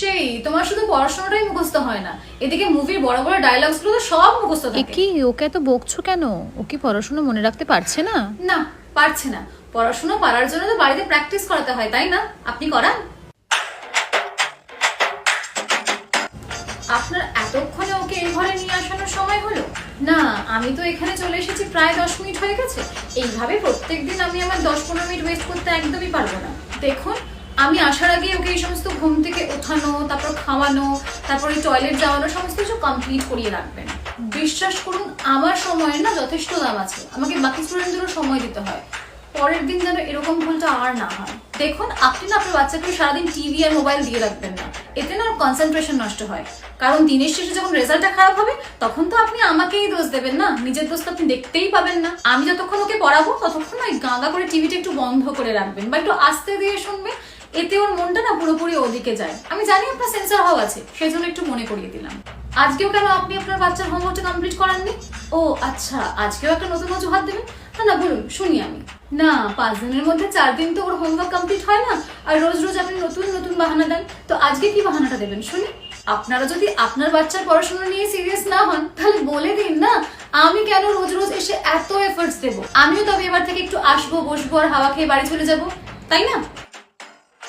সেই তোমার শুধু পড়াশোনাটাই মুখস্থ হয় না। এদিকে মুভির বড় বড় ডায়লগসগুলো তো সব মুখস্থ থাকে। কি ওকে এত বকছো কেন? ও কি পড়াশোনা মনে রাখতে পারছে না? না পারছে না। পড়াশোনা পারার জন্য তো বাড়িতে প্র্যাকটিস করাতে হয় তাই না? আপনি করান। আপনার এতক্ষণে ওকে এই ঘরে নিয়ে আসানোর সময় হলো? না আমি তো এখানে চলে এসেছি প্রায় দশ মিনিট হয়ে গেছে। এইভাবে প্রত্যেকদিন আমি আমার দশ পনেরো মিনিট ওয়েস্ট করতে একদমই পারব না। দেখুন আমি আসার আগে ওকে এই সমস্ত ঘুম থেকে ওঠানো, তারপর খাওয়ানো, তারপরে টয়লেট যাওয়ানো, সমস্ত কিছু কমপ্লিট করিয়ে রাখবেন। বিশ্বাস করুন, আমার সময়ের না যথেষ্ট দাম আছে। আমাকে বাকি স্টুডেন্টদেরও সময় দিতে হয়। পরের দিন যেন এরকম ভুলটা আর না হয়। দেখুন, আপনি না আপনার বাচ্চাকে সারাদিন টিভি আর মোবাইল দিয়ে রাখবেন না। এতে না কনসেন্ট্রেশন নষ্ট হয়। কারণ দিনের শেষে যখন রেজাল্টটা খারাপ হবে, তখন তো আপনি আমাকেই দোষ দেবেন না। নিজের দোষ তো আপনি দেখতেই পাবেন না। আমি যতক্ষণ ওকে পড়াবো, ততক্ষণ ওই গাঁদা করে টিভিটা একটু বন্ধ করে রাখবেন বা একটু আস্তে দিয়ে শুনবে এতে ওর মনটা না পুরোপুরি ওদিকে যায়। আমি জানি আপনার সেন্সার হাও আছে সেই জন্য একটু মনে করিয়ে দিলাম। আজকেও কেন আপনি আপনার বাচ্চার হোমওয়ার্কটা কমপ্লিট করাননি? ও আচ্ছা আজকেও একটা নতুন অজুহাত দেবেন? না না, বলুন, শুনি আমি। না, পাঁচ দিনের মধ্যে চার দিন তো ওর হোমওয়ার্ক কমপ্লিট হয় না, আর রোজ রোজ আপনি নতুন নতুন বাহানা দেন, তো আজকে কি বাহানাটা দেবেন, শুনি? আপনারা যদি আপনার বাচ্চার পড়াশোনা নিয়ে সিরিয়াস না হন, তাহলে বলে দিন না, আমি কেন রোজ রোজ এসে এত এফর্টস দেবো? আমিও তবে এবার থেকে একটু আসব, বসবো, আর হাওয়া খেয়ে বাড়ি চলে যাব, তাই না?